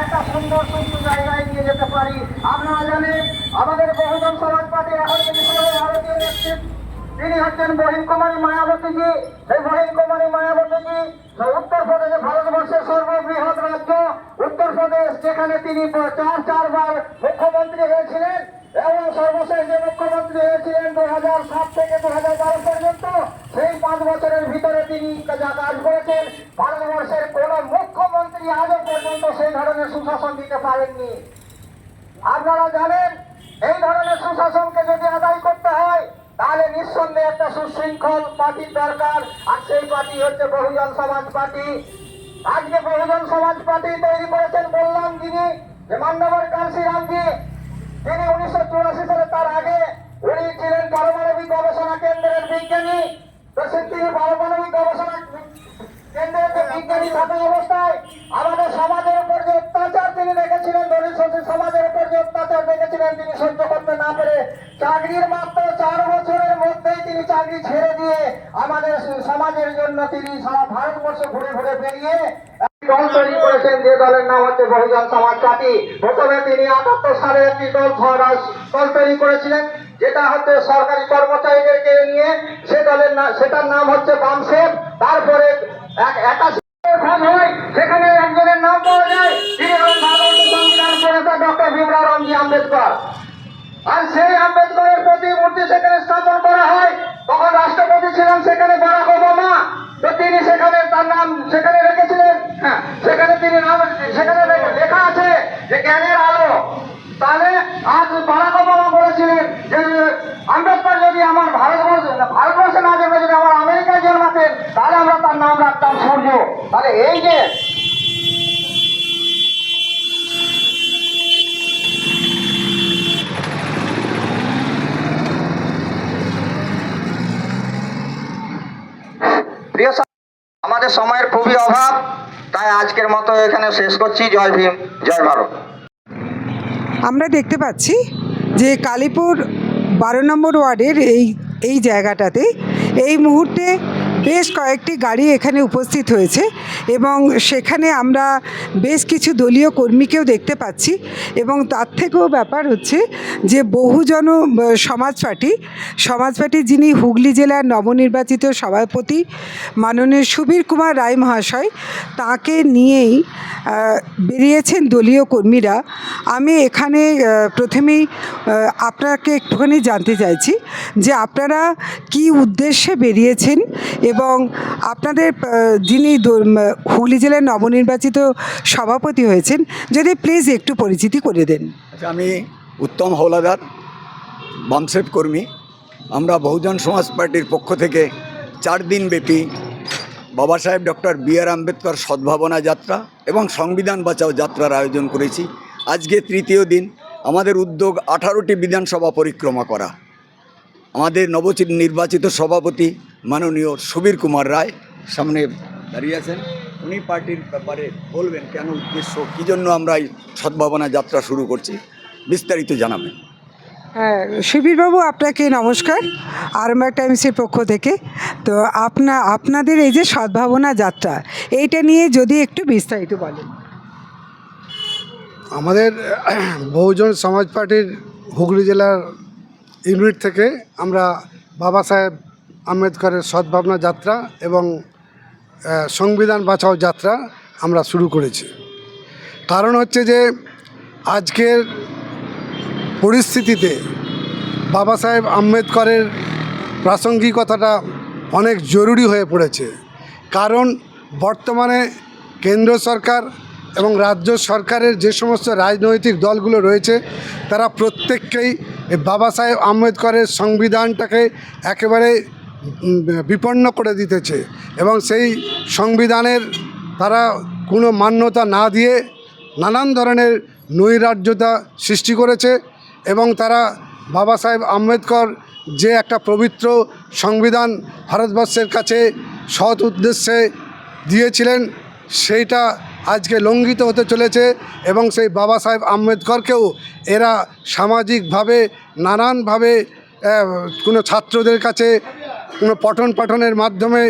একটা সুন্দর সুস্থ জায়গায় নিয়ে যেতে পারি। আপনারা জানেন, আমাদের বহুজন সমাজ পার্টি এখন সর্বভারতীয় নেতৃত্ব তিনি হচ্ছেন বহিন কুমারী মায়াবতীজি। এই বহিন কুমারী মায়াবতীজি উত্তরপ্রদেশে ভারতবর্ষের সর্ববৃহৎ রাজ্য, উত্তরপ্রদেশ যেখানে তিনি চার, চারবার মুখ্যমন্ত্রী হয়েছিলেন এবং সর্বশেষ যে মুখ্যমন্ত্রী হয়েছিলেন দু হাজার সাত থেকে দু হাজার বারো পর্যন্ত, সেই পাঁচ বছরের ভিতরে তিনি যা কাজ করেছেন, ভারতবর্ষের কোন মুখ্যমন্ত্রী আজও পর্যন্ত সেই ধরনের সুশাসন দিতে পারেননি? আপনারা জানেন, এই ধরনের সুশাসনকে যদি আদায় করতে হয়, তাহলে নিঃসন্দেহে একটা সুশৃঙ্খল পার্টির দরকার, আর সেই পার্টি হচ্ছে বহুজন সমাজ পার্টি। আজকে বহুজন সমাজ পার্টি তৈরি করেছেন বললাম যিনি, যে মান্যবর কালসিরামজি তিনি উনিশশো চুরাশি সালে তার আগে উনি ছিলেন পারমাণবিক গবেষণা কেন্দ্রের বিজ্ঞানী। তো তিনি পারমাণবিক গবেষণা বিজ্ঞানী থাকা অবস্থায় আমাদের সমাজের উপর অত্যাচার তিনি দেখেছিলেন, দলিত সমাজের উপর অত্যাচার দেখেছিলেন, তিনি সহ্য না পেরে চাকরির মাত্র চার বছরের মধ্যেই তিনি চাকরি ছেড়ে দিয়ে আমাদের সমাজের জন্য তিনি সারা ভারতবর্ষ ঘুরে ঘুরে বেরিয়ে দল তৈরি করেছেন, যে দলের নাম হচ্ছে বহুজন সমাজ পার্টি প্রথমে তিনি আটাত্তর সালে একটি দল দল তৈরি করেছিলেন, যেটা হচ্ছে সরকারি কর্মচারীদেরকে নিয়ে সে দলের সেটার নাম হচ্ছে বামসেব তারপরে এক একাশি হয়, সেখানে একজনের নাম পাওয়া যায়। তিনি হলেন ডক্টর ভীমরাও রামজি আম্বেদকর। আর সেই আম্বেদকরের প্রতিমূর্তি সেখানে স্থাপন করা হয়। তখন রাষ্ট্রপতি ছিলেন সেখানে বারাক ওবামা। তো তিনি সেখানে তার নাম সেখানে রেখেছিলেন। হ্যাঁ সেখানে তিনি নাম সেখানে লেখা আছে যে জ্ঞানের আলো। তাহলে আজ ওবামা বলেছিলেন যে, আম্বেদকর যদি আমার ভারতবর্ষ ভারতবর্ষে না জন্মে যদি আমার আমেরিকায় জন্মাতেন তাহলে আমরা তার নাম সূর্য তাহলে এই যে আমাদের সময়ের খুবই অভাব, তাই আজকের মতো এখানে শেষ করছি। জয় ভীম, জয় ভারত। আমরা দেখতে পাচ্ছি যে কালীপুর বারো নম্বর ওয়ার্ডের এই এই জায়গাটাতে এই মুহূর্তে বেশ কয়েকটি গাড়ি এখানে উপস্থিত হয়েছে এবং সেখানে আমরা বেশ কিছু দলীয় কর্মীকেও দেখতে পাচ্ছি এবং তার থেকেও ব্যাপার হচ্ছে যে বহুজন সমাজ পার্টি সমাজ পার্টি যিনি হুগলি জেলার নবনির্বাচিত সভাপতি মাননীয় সুবীর কুমার রায় মহাশয়, তাকে নিয়েই বেরিয়েছেন দলীয় কর্মীরা। আমি এখানে প্রথমেই আপনাকে একটুখানি জানতে চাইছি যে আপনারা কি উদ্দেশ্যে বেরিয়েছেন এবং আপনাদের যিনি হুগলি জেলার নবনির্বাচিত সভাপতি হয়েছেন যদি প্লিজ একটু পরিচিতি করে দেন। আচ্ছা, আমি উত্তম হৌলাদার বামসেফ কর্মী। আমরা বহুজন সমাজ পার্টির পক্ষ থেকে চার দিন ব্যাপী Baba Saheb doctor B R Ambedkar সদ্ভাবনা যাত্রা এবং সংবিধান বাঁচাও যাত্রার আয়োজন করেছি। আজকে তৃতীয় দিন আমাদের উদ্যোগ আঠারোটি বিধানসভা পরিক্রমা করা। আমাদের নবচিত নির্বাচিত সভাপতি মাননীয় সুবীর কুমার রায় সামনে দাঁড়িয়ে আছেন। উনি পার্টির ব্যাপারে বলবেন কেন উদ্দেশ্য কী জন্য আমরা এই সদ্ভাবনা যাত্রা শুরু করছি বিস্তারিত জানাবেন। হ্যাঁ সুবীরবাবু আপনাকে নমস্কার আরামবাগ টাইমসের পক্ষ থেকে। তো আপনা আপনাদের এই যে সদ্ভাবনা যাত্রা এইটা নিয়ে যদি একটু বিস্তারিত বলেন। আমাদের বহুজন সমাজ পার্টির হুগলি জেলার ইউনিট থেকে আমরা বাবা সাহেব আম্বেদকরের সদ্ভাবনা যাত্রা এবং সংবিধান বাঁচাও যাত্রা আমরা শুরু করেছি। কারণ হচ্ছে যে, আজকের পরিস্থিতিতে বাবা সাহেব আম্বেদকরের প্রাসঙ্গিকতাটা অনেক জরুরি হয়ে পড়েছে। কারণ বর্তমানে কেন্দ্র সরকার এবং রাজ্য সরকারের যে সমস্ত রাজনৈতিক দলগুলো রয়েছে, তারা প্রত্যেককেই বাবা সাহেব আম্বেদকরের সংবিধানটাকে একেবারে বিপন্ন করে দিতেছে এবং সেই সংবিধানের তারা কোনো মান্যতা না দিয়ে নানান ধরনের নৈরাজ্যতা সৃষ্টি করেছে এবং তারা বাবা সাহেব আম্বেদকর যে একটা পবিত্র সংবিধান ভারতবর্ষের কাছে সৎ উদ্দেশ্যে দিয়েছিলেন সেইটা আজকে লঙ্ঘিত হতে চলেছে এবং সেই বাবা সাহেব আম্বেদকরকেও এরা সামাজিকভাবে, নানানভাবে কোনো ছাত্রদের কাছে কোনো পঠন পাঠনের মাধ্যমে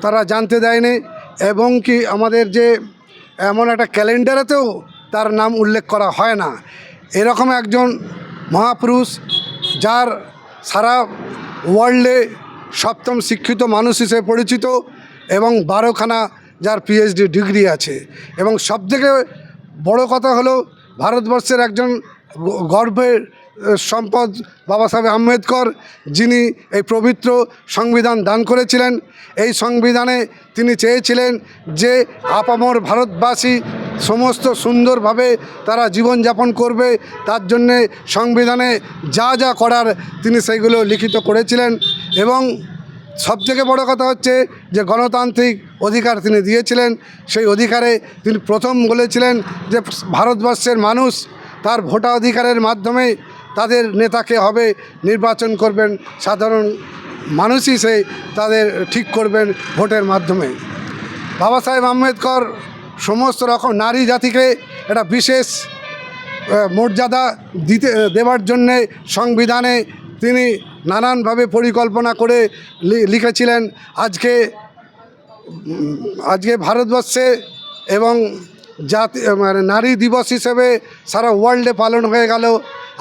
তারা জানতে দেয়নি এবং কি আমাদের যে এমন একটা ক্যালেন্ডারেতেও তার নাম উল্লেখ করা হয় না। এরকম একজন মহাপুরুষ যার সারা ওয়ার্ল্ডে সপ্তম শিক্ষিত মানুষ হিসেবে পরিচিত এবং বারোখানা যার পিএইচডি ডিগ্রি আছে। এবং সবথেকে বড় কথা হলো ভারতবর্ষের একজন গর্বের সম্পদ বাবা সাহেব আম্বেদকর, যিনি এই পবিত্র সংবিধান দান করেছিলেন। এই সংবিধানে তিনি চেয়েছিলেন যে আপামর ভারতবাসী সমস্ত সুন্দরভাবে তারা জীবনযাপন করবে। তার জন্যে সংবিধানে যা যা করার তিনি সেইগুলো লিখিত করেছিলেন এবং সবথেকে বড় কথা হচ্ছে যে গণতান্ত্রিক অধিকার তিনি দিয়েছিলেন, সেই অধিকারে তিনি প্রথম বলেছিলেন যে ভারতবর্ষের মানুষ তার ভোটাধিকারের মাধ্যমে তাদের নেতাকে হবে নির্বাচন করবেন, সাধারণ মানুষই সেই তাদের ঠিক করবেন ভোটের মাধ্যমে। বাবা সাহেব আম্বেদকর সমস্ত রকম নারী জাতিকে একটা বিশেষ মর্যাদা দিতে দেওয়ার জন্যে সংবিধানে তিনি নানানভাবে পরিকল্পনা করে লিখেছিলেন। আজকে আজকে ভারতবর্ষে এবং জাতি মানে নারী দিবস হিসেবে সারা ওয়ার্ল্ডে পালন হয়ে গেল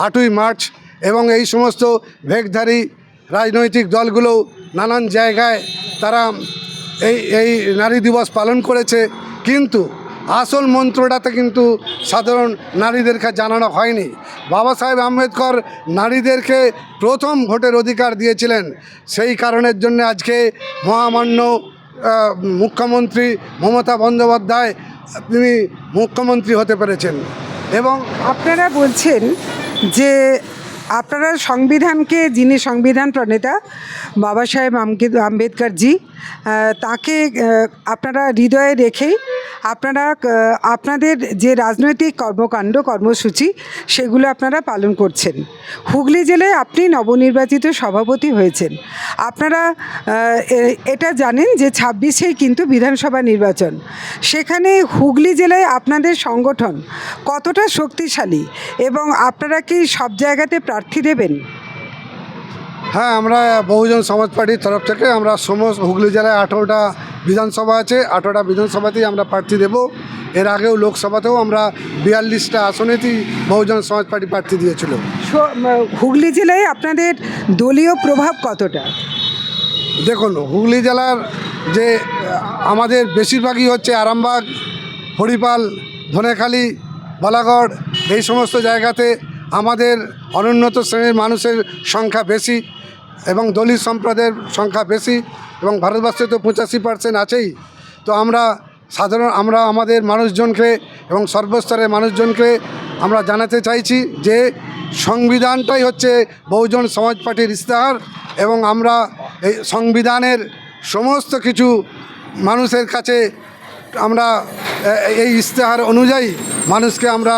আটই মার্চ এবং এই সমস্ত ভেগধারী রাজনৈতিক দলগুলো নানান জায়গায় তারা এই এই নারী দিবস পালন করেছে। কিন্তু আসল মন্ত্রটাতে কিন্তু সাধারণ নারীদেরকে জানানো হয়নি। বাবা সাহেব আম্বেদকর নারীদেরকে প্রথম ভোটের অধিকার দিয়েছিলেন। সেই কারণের জন্য আজকে মহামান্য মুখ্যমন্ত্রী মমতা বন্দ্যোপাধ্যায় তিনি মুখ্যমন্ত্রী হতে পেরেছেন। এবং আপনারা বলছেন যে আপনারা সংবিধানকে, যিনি সংবিধান প্রণেতা, বাবা সাহেব আম্বেদকরজি তাকে আপনারা হৃদয়ে রেখেই আপনারা আপনাদের যে রাজনৈতিক কর্মকাণ্ড, কর্মসূচি, সেগুলো আপনারা পালন করছেন। হুগলি জেলায় আপনি নবনির্বাচিত সভাপতি হয়েছেন। আপনারা এটা জানেন যে ছাব্বিশেই কিন্তু বিধানসভা নির্বাচন। সেখানে হুগলি জেলায় আপনাদের সংগঠন কতটা শক্তিশালী এবং আপনারা কি সব জায়গাতে প্রার্থী দেবেন? হ্যাঁ আমরা বহুজন সমাজ পার্টির তরফ থেকে আমরা সমস্ত হুগলি জেলায় আঠেরোটা বিধানসভা আছে আঠেরোটা বিধানসভাতেই আমরা প্রার্থী দেব। এর আগেও লোকসভাতেও আমরা বিয়াল্লিশটা আসনেতেই বহুজন সমাজ পার্টি প্রার্থী দিয়েছিল। হুগলি জেলায় আপনাদের দলীয় প্রভাব কতটা? দেখুন হুগলি জেলার যে আমাদের বেশিরভাগই হচ্ছে আরামবাগ হরিপাল ধনেখালি বালাগড় এই সমস্ত জায়গাতে আমাদের অনুন্নত শ্রেণির মানুষের সংখ্যা বেশি। এবং দলিত সম্প্রদায়ের সংখ্যা বেশি এবং ভারতবর্ষে তো পঁচাশি পার্সেন্ট আছেই। তো আমরা সাধারণ, আমরা আমাদের মানুষজনকে এবং সর্বস্তরের মানুষজনকে আমরা জানাতে চাইছি যে সংবিধানটাই হচ্ছে বহুজন সমাজ পার্টির ইস্তেহার এবং আমরা এই সংবিধানের সমস্ত কিছু মানুষের কাছে আমরা এই ইস্তেহার অনুযায়ী মানুষকে আমরা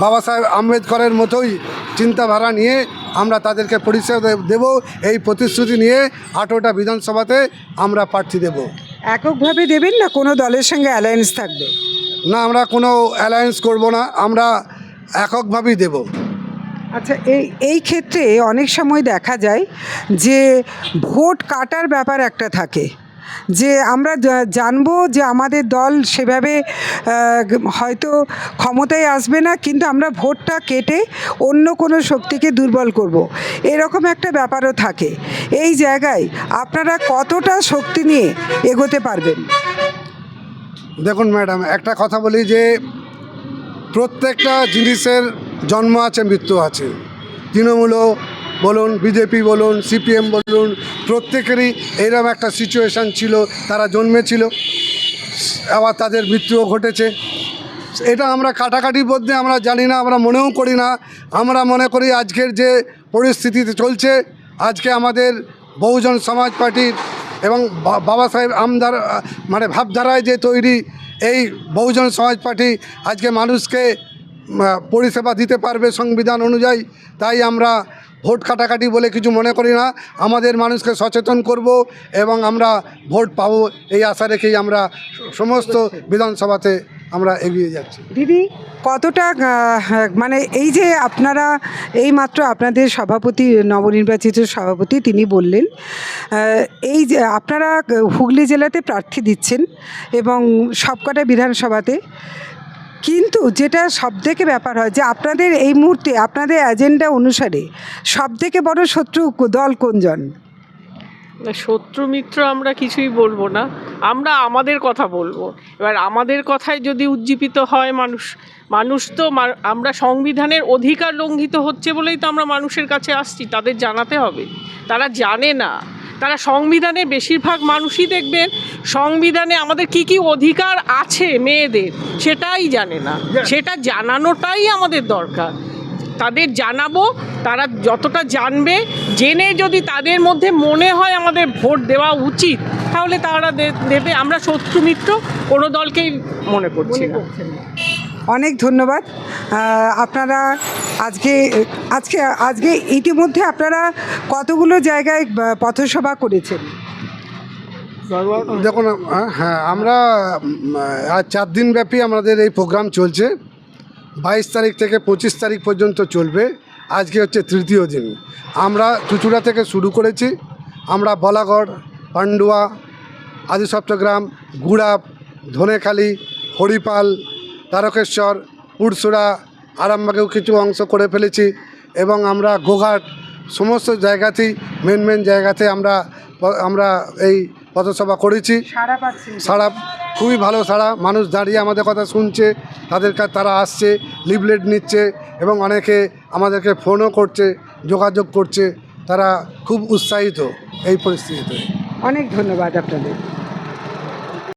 বাবা সাহেব আম্বেদকরের মতোই চিন্তাধারা নিয়ে আমরা তাদেরকে পরিচয় দেব। এই প্রতিশ্রুতি নিয়ে আঠেরোটা বিধানসভাতে আমরা প্রার্থী দেব। এককভাবে দেবেন না? কোনো দলের সঙ্গে অ্যালায়েন্স থাকবে? না আমরা কোনো অ্যালায়েন্স করব না। আমরা এককভাবেই দেব। আচ্ছা এই এই ক্ষেত্রে অনেক সময় দেখা যায় যে ভোট কাটার ব্যাপার একটা থাকে। যে আমরা জানব যে আমাদের দল সেভাবে হয়তো ক্ষমতায় আসবে না, কিন্তু আমরা ভোটটা কেটে অন্য কোনো শক্তিকে দুর্বল করব। এরকম একটা ব্যাপারও থাকে। এই জায়গায় আপনারা কতটা শক্তি নিয়ে এগোতে পারবেন? দেখুন ম্যাডাম, একটা কথা বলি যে, প্রত্যেকটা জিনিসের জন্ম আছে, মৃত্যু আছে। তৃণমূলও বলুন, বিজেপি বলুন, সিপিএম বলুন, প্রত্যেকেরই এরকম একটা সিচুয়েশান ছিল, তারা জন্মেছিল, আবার তাদের মৃত্যুও ঘটেছে। এটা আমরা কাটাকাটির মধ্যে আমরা জানি না, আমরা মনেও করি না। আমরা মনে করি আজকের যে পরিস্থিতিতে চলছে, আজকে আমাদের বহুজন সমাজ পার্টির এবং বাবা সাহেব আমদার মানে ভাবধারায় যে তৈরি এই বহুজন সমাজ পার্টি আজকে মানুষকে পরিষেবা দিতে পারবে সংবিধান অনুযায়ী। তাই আমরা ভোট কাটাকাটি বলে কিছু মনে করি না। আমাদের মানুষকে সচেতন করব এবং আমরা ভোট পাবো এই আশা রেখেই আমরা সমস্ত বিধানসভাতে আমরা এগিয়ে যাচ্ছি। দিদি, কতটা মানে এই যে আপনারা এই মাত্র আপনাদের সভাপতি, নবনির্বাচিত সভাপতি তিনি বললেন এই যে আপনারা হুগলি জেলাতে প্রার্থী দিচ্ছেন এবং সবকটা বিধানসভাতে কিন্তু যেটা সবথেকে ব্যাপার হয় যে আপনাদের এই মুহূর্তে, আপনাদের এজেন্ডা অনুসারে সবথেকে বড় শত্রু দল কোনজন? শত্রু মিত্র আমরা কিছুই বলব না। আমরা আমাদের কথা বলব। এবার আমাদের কথায় যদি উজ্জীবিত হয় মানুষ মানুষ তো আমরা সংবিধানের অধিকার লঙ্ঘিত হচ্ছে বলেই তো আমরা মানুষের কাছে আসছি, তাদের জানাতে হবে। তারা জানে না। তারা সংবিধানে বেশিরভাগ মানুষই দেখবেন সংবিধানে আমাদের কি কি অধিকার আছে মেয়েদের সেটাই জানে না। সেটা জানানোটাই আমাদের দরকার। তাদের জানাব তারা যতটা জানবে জেনে যদি তাদের মধ্যে মনে হয় আমাদের ভোট দেওয়া উচিত তাহলে তারা দে- দেবে। আমরা শত্রু মিত্র কোনো দলকেই মনে করছি না। অনেক ধন্যবাদ। আপনারা আজকে আজকে আজকে ইতিমধ্যে আপনারা কতগুলো জায়গায় পথসভা করেছেন? দেখুন হ্যাঁ আমরা আজ চার দিন ব্যাপী আমাদের এই প্রোগ্রাম চলছে। বাইশ তারিখ থেকে পঁচিশ তারিখ পর্যন্ত চলবে। আজকে হচ্ছে তৃতীয় দিন। আমরা চুচুড়া থেকে শুরু করেছি। আমরা বলাগড়, পান্ডুয়া আদি সপ্তগ্রাম গুড়াপ, ধনেখালি, হরিপাল, তারকেশ্বর পুরসুরা আরামবাগেও কিছু অংশ করে ফেলেছি এবং আমরা গোঘাট সমস্ত জায়গাতেই মেন মেন জায়গাতে আমরা আমরা এই পথসভা করেছি। সারা খুবই ভালো সারা মানুষ দাঁড়িয়ে আমাদের কথা শুনছে তাদের কাছে তারা আসছে লিফলেট নিচ্ছে এবং অনেকে আমাদেরকে ফোনও করছে যোগাযোগ করছে। তারা খুব উৎসাহিত এই পরিস্থিতিতে। অনেক ধন্যবাদ আপনাদের।